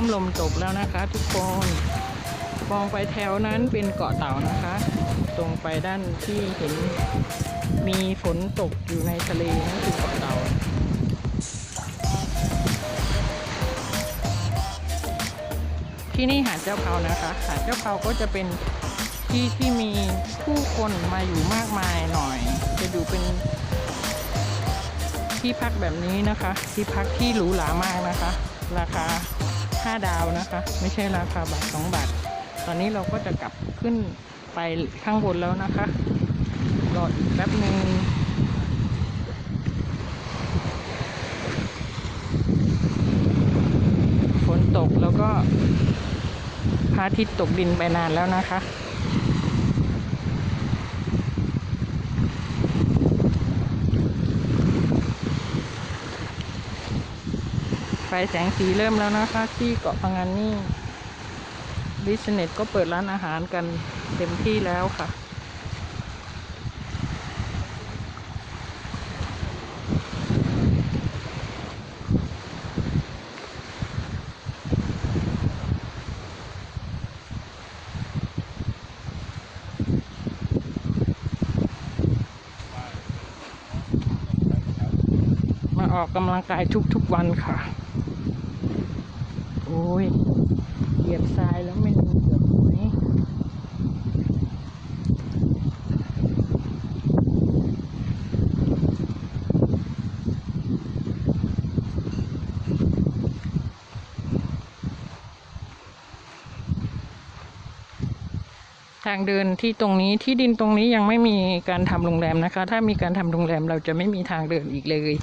ล่มลมตกแล้วนะคะ ทุกคนมองไปแถวนั้นเป็นเกาะเต่านะคะ ตรงไปด้านที่เห็นมีฝนตกอยู่ในทะเลนั่นคือเกาะเต่าที่นี่หาดเจ้าเขานะคะ หาดเจ้าเขาก็จะเป็นที่ที่มีผู้คนมาอยู่มากมายหน่อย จะดูเป็นที่พักแบบนี้นะคะ ที่พักที่หรูหรามากนะคะ ราคา 5 ดาวนะคะ ไม่ใช่ราคาบาท 2 บาท ตอนนี้เราก็จะกลับขึ้นไปข้างบนแล้วนะคะ รออีกแป๊บหนึ่งฝนตกแล้วก็พระอาทิตย์ตกดินไปนานแล้วนะคะ ไฟแสงสีเริ่มแล้วนะคะ ที่เกาะพังงานนี่บิสเนสก็เปิดร้านอาหารกันเต็มที่แล้วค่ะ มาออกกำลังกายทุกๆวันค่ะ โอ้ยเหยียบ ทรายแล้วไม่มีเหยียบไหมทางเดินที่ตรงนี้ที่ดินตรงนี้ยังไม่มีการทำโรงแรมนะคะ ถ้ามีการทำโรงแรมเราจะไม่มีทางเดินอีกเลย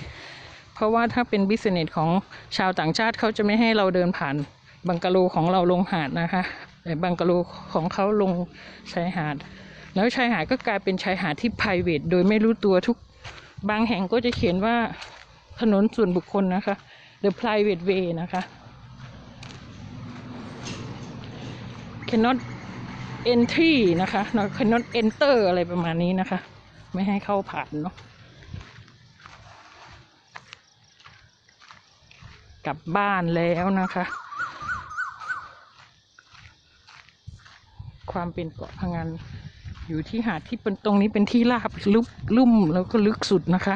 เพราะว่าถ้าเป็นบิสเนสของชาวต่างชาติเขาจะไม่ให้เราเดินผ่าน บังกะโลของเราลงหาดนะคะ แต่บังกะโลของเขาลงชายหาด แล้วชายหาดก็กลายเป็นชายหาดที่ p r i v a t โดยไม่รู้ตัวทุกบางแห่งก็จะเขียนว่าถนนส่วนบุคคลนะคะ the private way นะคะ cannot entry นะคะ cannot enter อะไรประมาณนี้นะคะ ไม่ให้เข้าผ่านเนาะกลับบ้านแล้วนะคะ ความเป็นเกาะพังงานอยู่ที่หาดที่เป็นตรงนี้เป็นที่ราบลุบลุ่มแล้วก็ลึกสุดนะคะ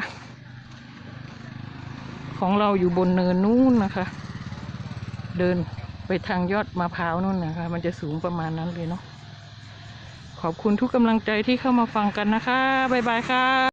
ของเราอยู่บนเนินนู้นนะคะ เดินไปทางยอดมะพร้าวนู่นนะคะ มันจะสูงประมาณนั้นเลยเนาะขอบคุณทุกกำลังใจที่เข้ามาฟังกันนะคะ บ๊ายบายค่ะ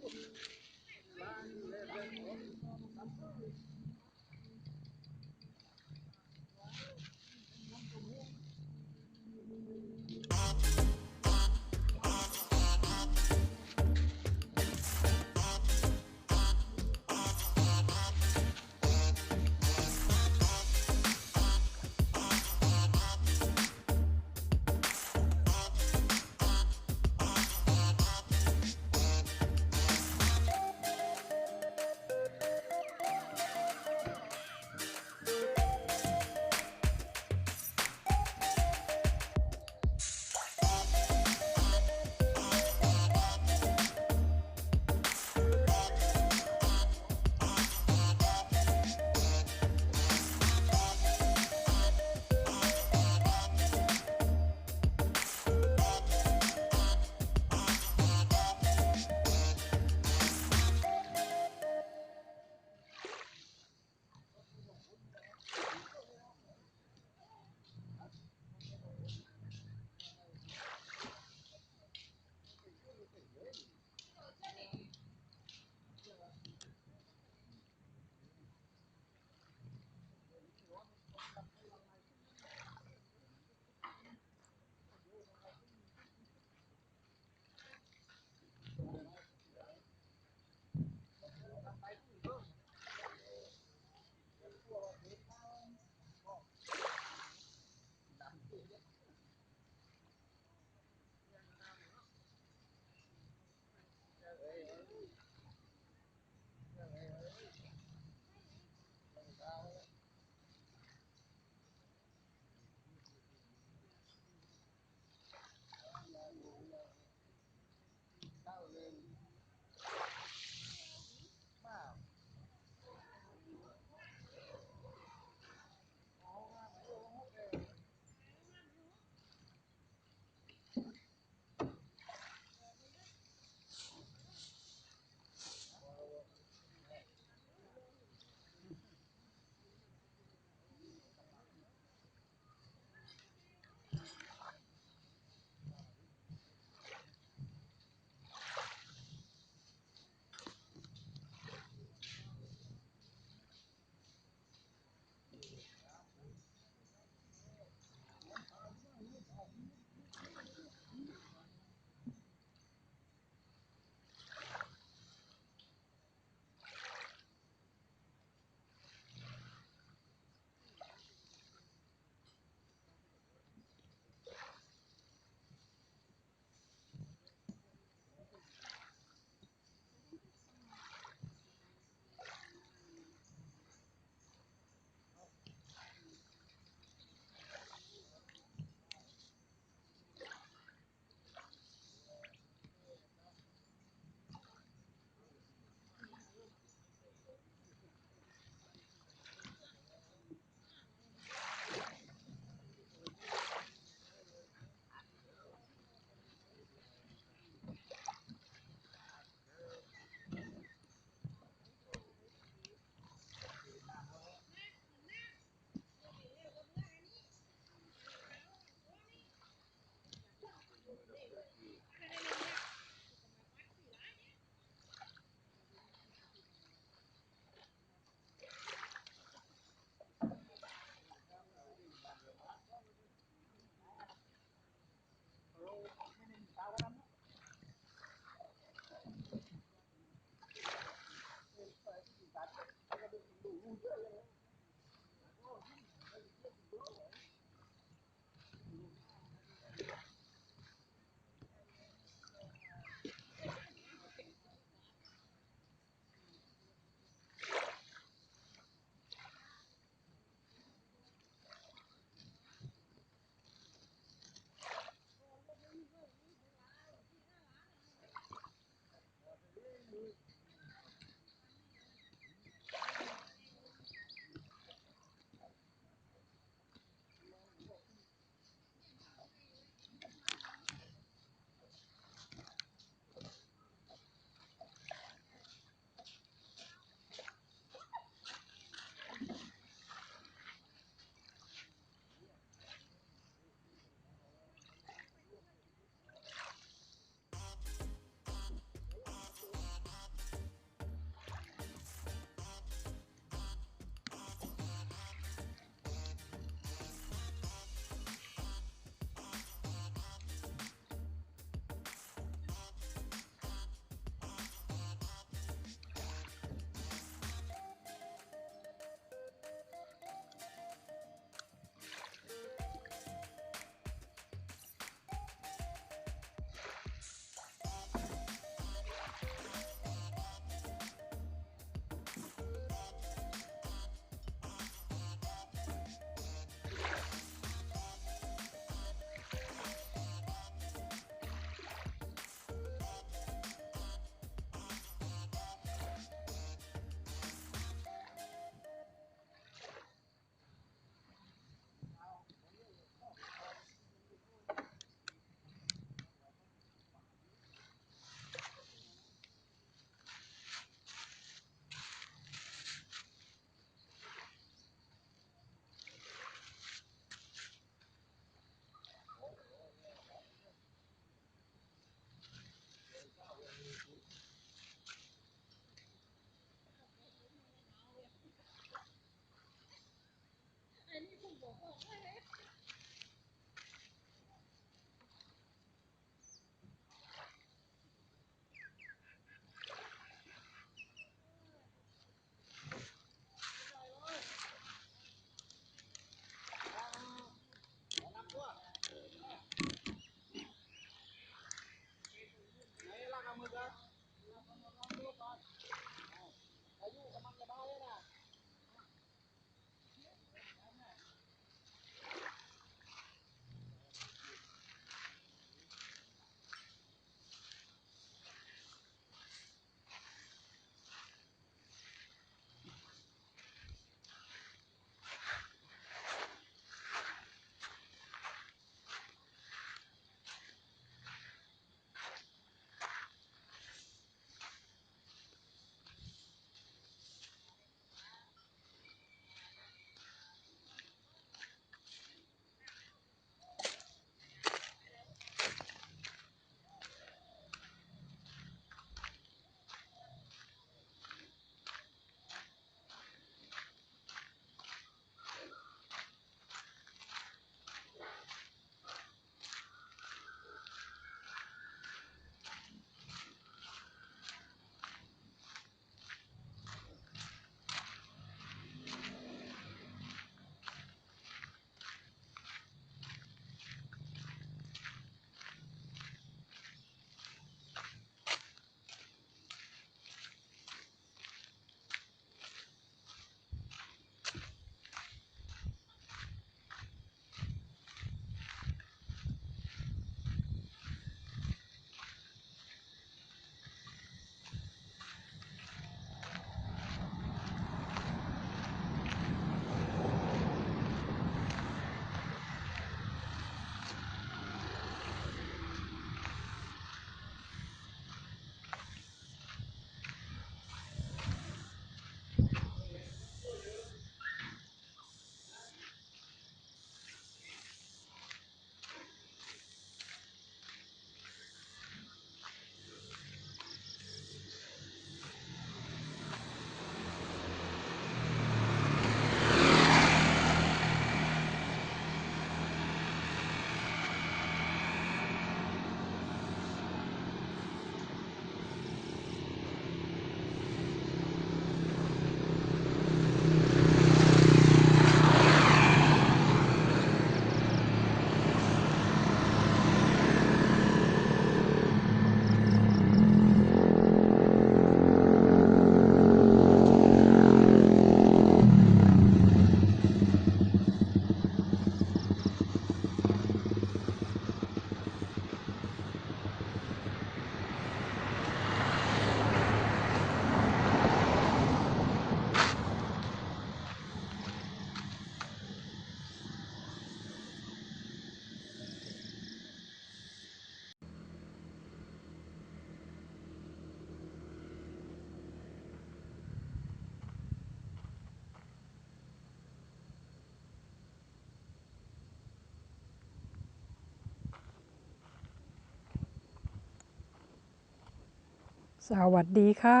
สวัสดีค่ะ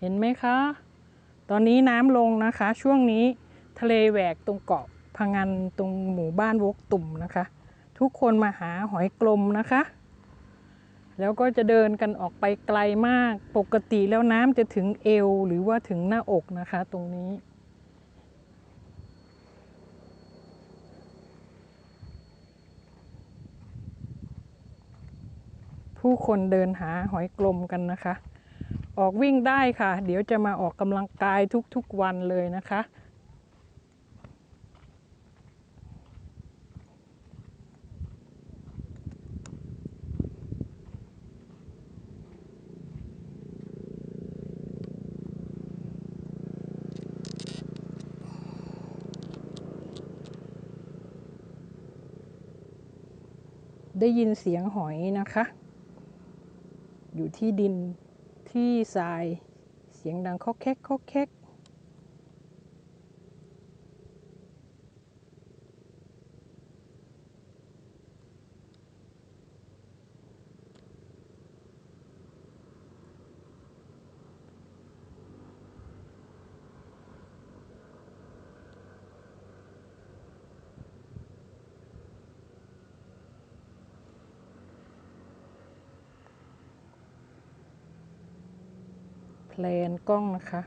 เห็นไหมคะ ตอนนี้น้ำลงนะคะ ช่วงนี้ทะเลแหวกตรงเกาะพังงันตรงหมู่บ้านวกตุ่มนะคะ ทุกคนมาหาหอยกลมนะคะ แล้วก็จะเดินกันออกไปไกลมาก ปกติแล้วน้ำจะถึงเอวหรือว่าถึงหน้าอกนะคะ ตรงนี้ ผู้คนเดินหาหอยกลมกันนะคะ ออกวิ่งได้ค่ะ เดี๋ยวจะมาออกกำลังกายทุกๆวันเลยนะคะ ได้ยินเสียงหอยนะคะ อยู่ที่ดินที่ทราย เสียงดังคอกแคกคอกแคก แพลนกล้องนะคะ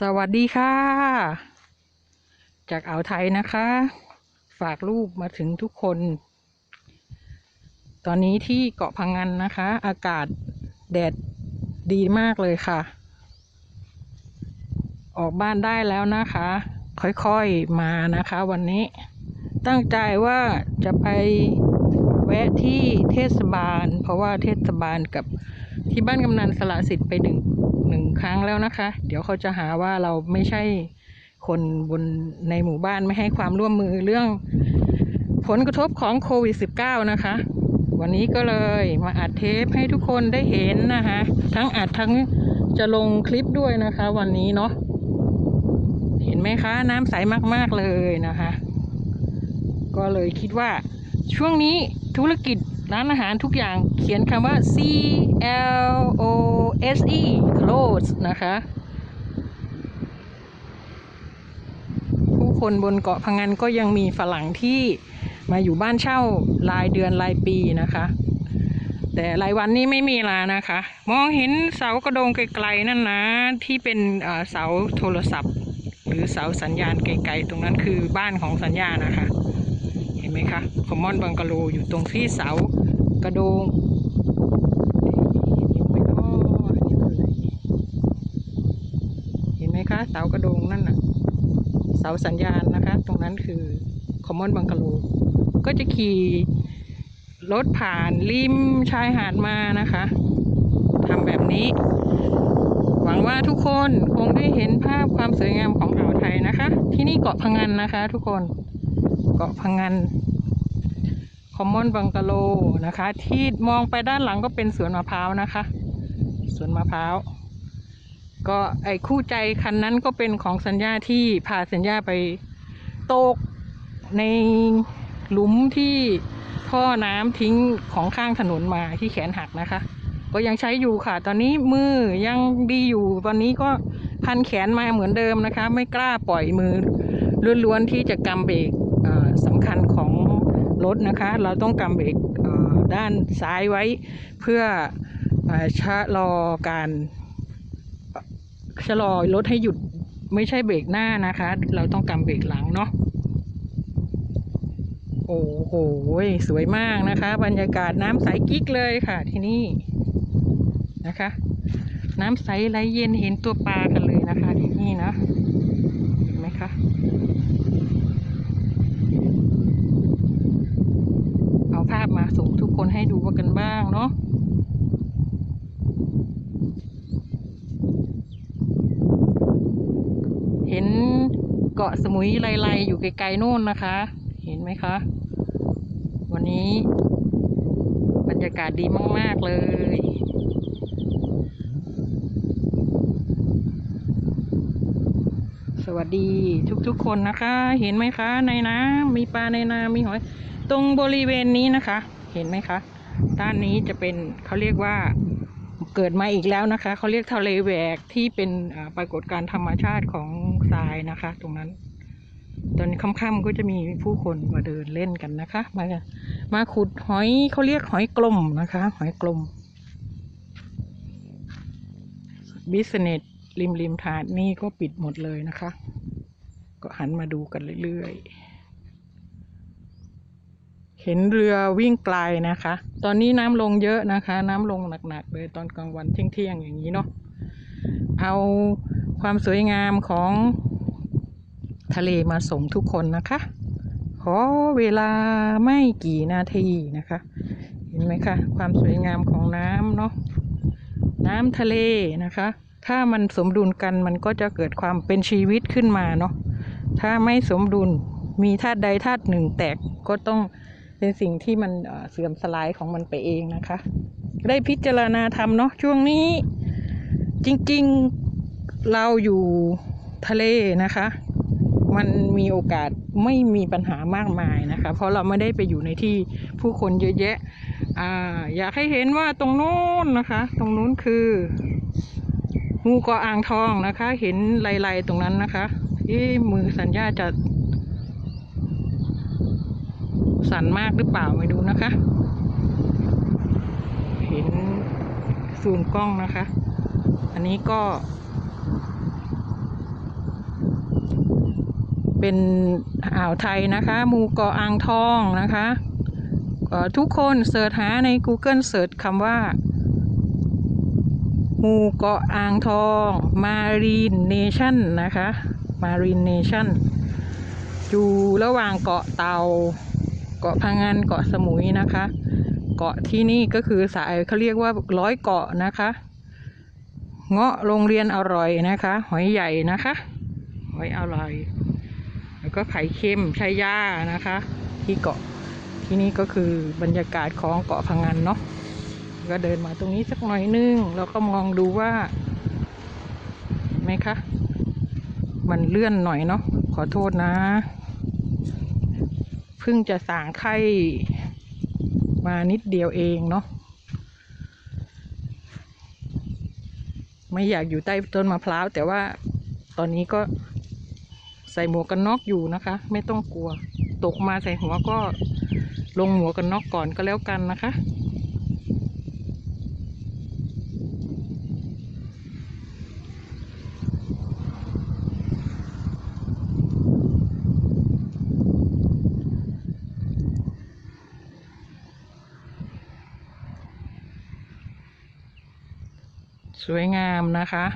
สวัสดีค่ะ จากอ่าวไทยนะคะ ฝากรูปมาถึงทุกคน ตอนนี้ที่เกาะพังงันนะคะ อากาศแดดดีมากเลยค่ะ ออกบ้านได้แล้วนะคะ ค่อยๆมานะคะวันนี้ตั้งใจว่าจะไปแวะที่เทศบาล เพราะว่าเทศบาลกับที่บ้านกำนันสละสิทธิ์ไปหนึ่ง หนึ่งครั้งแล้วนะคะ เดี๋ยวเขาจะหาว่าเราไม่ใช่คนบนในหมู่บ้านไม่ให้ความร่วมมือเรื่อง ผลกระทบของโควิด -19 นะคะ วันนี้ก็เลยมาอัดเทปให้ทุกคนได้เห็นนะคะ ทั้งอัดทั้งจะลงคลิปด้วยนะคะ วันนี้เนาะเห็นไหมคะน้ำใสมากๆเลยนะคะ ก็เลยคิดว่าช่วงนี้ธุรกิจ ร้านอาหารทุกอย่างเขียนคำว่า C L O S E close นะคะ ผู้คนบนเกาะพังงานก็ยังมีฝรั่งที่มาอยู่บ้านเช่ารายเดือนรายปีนะคะ แต่รายวันนี้ไม่มีล้วนะคะ มองเห็นเสากระโดงไกลๆนั่นนะ ที่เป็นเสาโทรศัพท์ หรือเสาสัญญาณไกลๆ ตรงนั้นคือบ้านของสัญญาณนะคะ เห็นไหมคะคอมมอนบังกะโลอยู่ตรงที่เสา กระโดงเห็นไหมคะ เสากระโดงนั่นน่ะ เสาสัญญาณนะคะ ตรงนั้นคือคอมมอนบังกะโล ก็จะขี่รถผ่านริมชายหาดมานะคะทำแบบนี้ หวังว่าทุกคนคงได้เห็นภาพความสวยงามของอ่าวไทยนะคะ ที่นี่เกาะพังงานนะคะ ทุกคน เกาะพังงาน อมมอนบังกะโลนะคะ ที่มองไปด้านหลังก็เป็นสวนมะพร้าวนะคะสวนมะพร้าวก็ไอ้คู่ใจคันนั้นก็เป็นของสัญญาที่พาสัญญาไปตกในหลุมที่ท่อน้ำทิ้งของข้างถนนมาที่แขนหักนะคะ ก็ยังใช้อยู่ค่ะ ตอนนี้มือยังดีอยู่ตอนนี้ก็พันแขนมาเหมือนเดิมนะคะ ไม่กล้าปล่อยมือล้วนๆที่จะกำเบรกเอ่อสำคัญของ รถนะคะ เราต้องกำเบรกด้านซ้ายไว้เพื่ออชะลอการชะลอรถให้หยุดไม่ใช่เบรกหน้านะคะ เราต้องกำเบรกหลังเนาะโอ้โหสวยมากนะคะ บรรยากาศน้ำใสกิ๊กเลยค่ะที่นี่นะคะ น้ำใสไหลเย็นเห็นตัวปลากันเลยนะคะที่นี่นะเห็นไหมคะเอาภาพมาส่งทุกคน ให้ดูกันบ้างเนาะเห็นเกาะสมุยไลๆอยู่ไกลๆนู่นนะคะ เห็นไหมคะ วันนี้ บรรยากาศดีมาก ๆ เลยสวัสดีทุกๆคนนะคะ เห็นไหมคะ ในน้ำมีปลาในน้ำมีหอย ตรงบริเวณนี้นะคะ เห็นไหมคะ ด้านนี้จะเป็นเขาเรียกว่าเกิดมาอีกแล้วนะคะ เขาเรียกทะเลแหวกที่เป็นปรากฏการณ์ธรรมชาติของทรายนะคะ ตรงนั้น ตอนค่ำๆก็จะมีผู้คนมาเดินเล่นกันนะคะ มามาขุดหอยเขาเรียกหอยกลมนะคะ หอยกลมบิสเนสริมริมทาดนี่ก็ปิดหมดเลยนะคะ ก็หันมาดูกันเรื่อยๆ เห็นเรือวิ่งไกลนะคะ ตอนนี้น้ำลงเยอะนะคะ น้ำลงหนักๆเลยตอนกลางวันเที่ยงๆอย่างนี้เนาะ เอาความสวยงามของทะเลมาส่งทุกคนนะคะ ขอเวลาไม่กี่นาทีนะคะ เห็นไหมคะ ความสวยงามของน้ำเนาะ น้ำทะเลนะคะ ถ้ามันสมดุลกันมันก็จะเกิดความเป็นชีวิตขึ้นมาเนาะ ถ้าไม่สมดุลมีธาตุใดธาตุหนึ่งแตกก็ต้อง เป็นสิ่งที่มันเสื่อมสลายของมันไปเองนะคะ ได้พิจารณาทำเนาะช่วงนี้จริงๆเราอยู่ทะเลนะคะ มันมีโอกาสไม่มีปัญหามากมายนะคะ เพราะเราไม่ได้ไปอยู่ในที่ผู้คนเยอะแยะอ่าอยากให้เห็นว่าตรงโน้นนะคะ ตรงนู้นคือหูเกาะอ่างทองนะคะ เห็นลายๆตรงนั้นนะคะเอ๊มือสัญญาจะ สั่นมากหรือเปล่าไม่ดูนะคะ เห็นซูมกล้องนะคะ อันนี้ก็ เป็นอ่าวไทยนะคะมูเกาะอ่างทองนะคะทุกคนเสิร์ชหาใน Google เสิร์ชคำว่าหมู่เกาะอ่างทอง Marine Nation นะคะ Marine Nation อยู่ระหว่างเกาะเตา เกาะพังงานเกาะสมุยนะคะ เกาะที่นี่ก็คือสายเขาเรียกว่าร้อยเกาะนะคะ เงาะโรงเรียนอร่อยนะคะ หอยใหญ่นะคะ หอยอร่อย แล้วก็ไข่เค็มชายานะคะ ที่เกาะที่นี่ก็คือบรรยากาศของเกาะพังงานเนาะก็เดินมาตรงนี้สักหน่อยนึงแล้วก็มองดูว่าไหมคะ มันเลื่อนหน่อยเนาะขอโทษนะ เพิ่งจะสางไข่มานิดเดียวเองเนาะไม่อยากอยู่ใต้ต้นมะพร้าว แต่ว่าตอนนี้ก็ใส่หมวกกันน็อกอยู่นะคะ ไม่ต้องกลัว ตกมาใส่หัวก็ลงหมวกกันน็อกก่อนก็แล้วกันนะคะ สวยงามนะคะ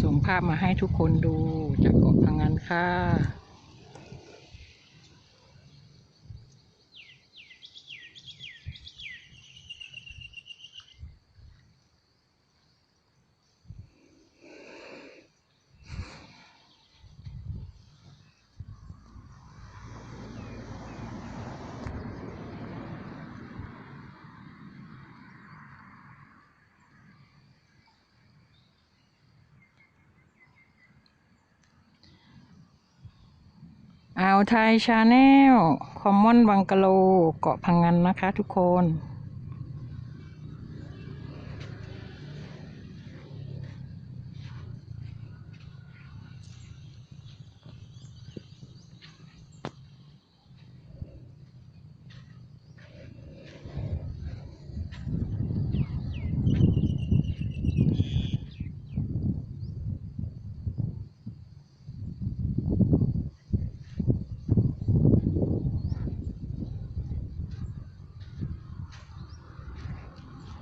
ส่งภาพมาให้ทุกคนดูจากเกาะพังงานค่ะ อ่าวไทยชาแนล คอมมอนบังกะโล เกาะพังงันนะคะทุกคน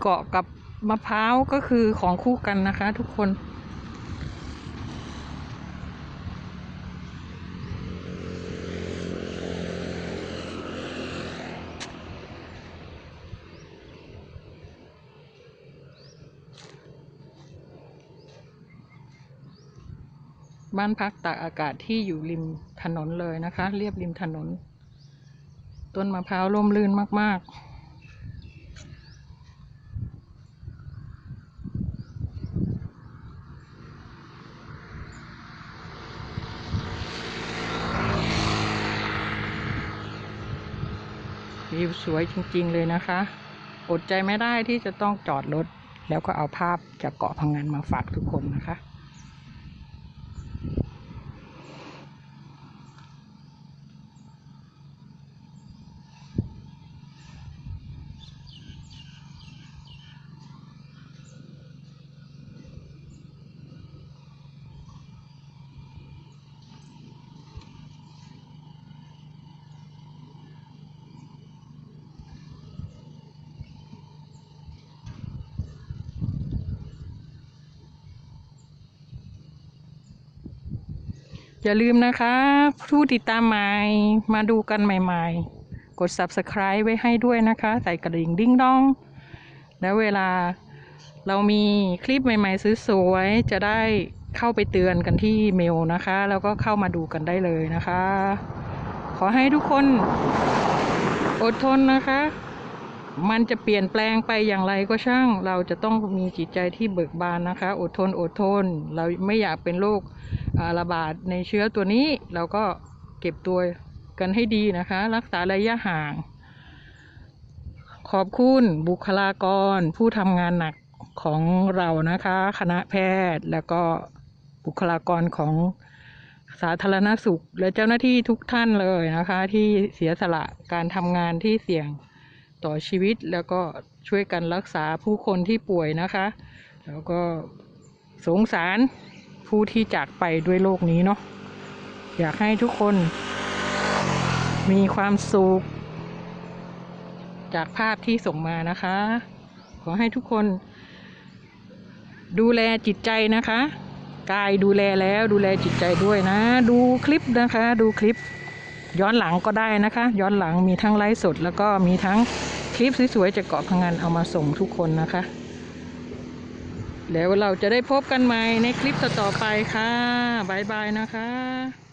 เกาะกับมะพร้าวก็คือของคู่กันนะคะทุกคน บ้านพักตากอากาศที่อยู่ริมถนนเลยนะคะ เรียบริมถนน ต้นมะพร้าวร่มรื่นมาก ๆ วิวสวยจริง ๆ เลยนะคะ อดใจไม่ได้ที่จะต้องจอดรถ แล้วก็เอาภาพจากเกาะพังงานมาฝากทุกคนนะคะ อย่าลืมนะคะ ผู้ติดตามใหม่มาดูกันใหม่ ๆ กด subscribe ไว้ให้ด้วยนะคะ ใส่กระดิ่งดิ้งดอง แล้วเวลาเรามีคลิปใหม่ๆสวยๆจะได้เข้าไปเตือนกันที่เมลนะคะ แล้วก็เข้ามาดูกันได้เลยนะคะ ขอให้ทุกคนอดทนนะคะ มันจะเปลี่ยนแปลงไปอย่างไรก็ช่าง เราจะต้องมีจิตใจที่เบิกบานนะคะ อดทนอดทน เราไม่อยากเป็นโรค ระบาดในเชื้อตัวนี้ เราก็เก็บตัวกันให้ดีนะคะ รักษาระยะห่าง ขอบคุณบุคลากรผู้ทำงานหนักของเรานะคะ คณะแพทย์แล้วก็บุคลากรของสาธารณสุข และเจ้าหน้าที่ทุกท่านเลยนะคะ ที่เสียสละการทำงานที่เสี่ยงต่อชีวิต แล้วก็ช่วยกันรักษาผู้คนที่ป่วยนะคะ แล้วก็สงสาร ผู้ที่จากไปด้วยโรคนี้เนาะอยากให้ทุกคนมีความสุข จากภาพที่ส่งมานะคะ ขอให้ทุกคน ดูแลจิตใจนะคะ กายดูแลแล้วดูแลจิตใจด้วยนะ ดูคลิปนะคะ ดูคลิป ย้อนหลังก็ได้นะคะ ย้อนหลังมีทั้งไลฟ์สด แล้วก็มีทั้งคลิปสวยๆจากเกาะพังงานเอามาส่งทุกคนนะคะ แล้วเราจะได้พบกันใหม่ในคลิปต่อๆไปค่ะ บ๊ายบายนะคะ